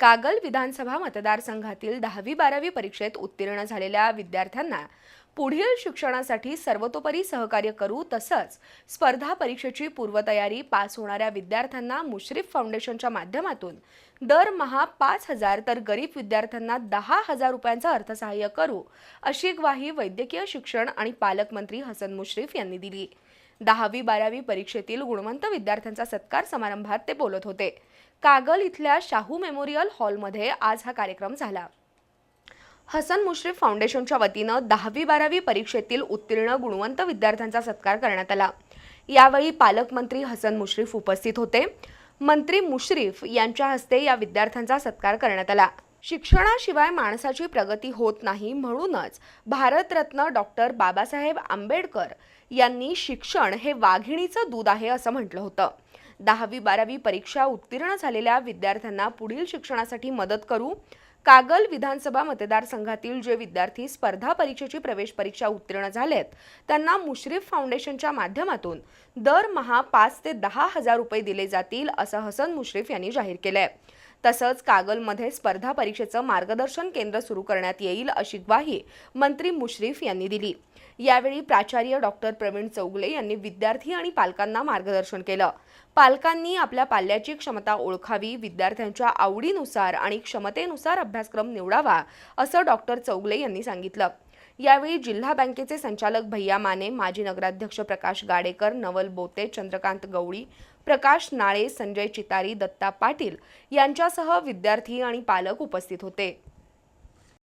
कागल विधानसभा मतदारसंघातील दहावी बारावी परीक्षेत उत्तीर्ण झालेल्या विद्यार्थ्यांना पुढील शिक्षणासाठी सर्वतोपरी सहकार्य करू तसंच स्पर्धा परीक्षेची पूर्वतयारी पास होणाऱ्या विद्यार्थ्यांना मुश्रीफ फाउंडेशनच्या माध्यमातून दरमहा पाच हजार तर गरीब विद्यार्थ्यांना दहा हजार रुपयांचं अर्थसहाय्य करू अशी ग्वाही वैद्यकीय शिक्षण आणि पालकमंत्री हसन मुश्रीफ यांनी दिली. दहावी बारावी परीक्षेतील गुणवंत विद्यार्थ्यांचा सत्कार समारंभात ते बोलत होते. कागल इथल्या शाहू मेमोरियल हॉलमध्ये आज हा कार्यक्रम झाला. हसन मुश्रीफ फाउंडेशनच्या वतीनं दहावी बारावी परीक्षेतील उत्तीर्ण गुणवंत विद्यार्थ्यांचा सत्कार करण्यात आला. यावेळी पालकमंत्री हसन मुश्रीफ उपस्थित होते. मंत्री मुश्रीफ यांच्या हस्ते या विद्यार्थ्यांचा सत्कार करण्यात आला. शिक्षणाशिवाय माणसाची प्रगती होत नाही म्हणूनच भारतरत्न डॉक्टर बाबासाहेब आंबेडकर यांनी शिक्षण हे वाघिणीचं दूध आहे असं म्हटलं होतं. दहावी बारावी परीक्षा उत्तीर्ण झालेल्या विद्यार्थ्यांना पुढील शिक्षणासाठी मदत करू. कागल विधानसभा मतदारसंघातील जे विद्यार्थी स्पर्धा परीक्षेची प्रवेश परीक्षा उत्तीर्ण झालेत त्यांना मुश्रीफ फाउंडेशनच्या माध्यमातून दरमहा पाच ते दहा हजार रुपये दिले जातील असं हसन मुश्रीफ यांनी जाहीर केलंय. तसंच कागलमध्ये स्पर्धा परीक्षेचं मार्गदर्शन केंद्र सुरू करण्यात येईल अशी ग्वाही मंत्री मुश्रीफ यांनी दिली. यावेळी प्राचार्य डॉक्टर प्रवीण चौगले यांनी विद्यार्थी आणि पालकांना मार्गदर्शन केलं. पालकांनी आपल्या पाल्याची क्षमता ओळखावी विद्यार्थ्यांच्या आवडीनुसार आणि क्षमतेनुसार अभ्यासक्रम निवडावा असं डॉक्टर चौगले यांनी सांगितलं. यावेळी जिल्हा बँकेचे संचालक भैया माने माजी नगराध्यक्ष प्रकाश गाडेकर नवल बोते चंद्रकांत गवळी प्रकाश नाळे संजय चितारी दत्ता पाटील यांच्यासह विद्यार्थी आणि पालक उपस्थित होते.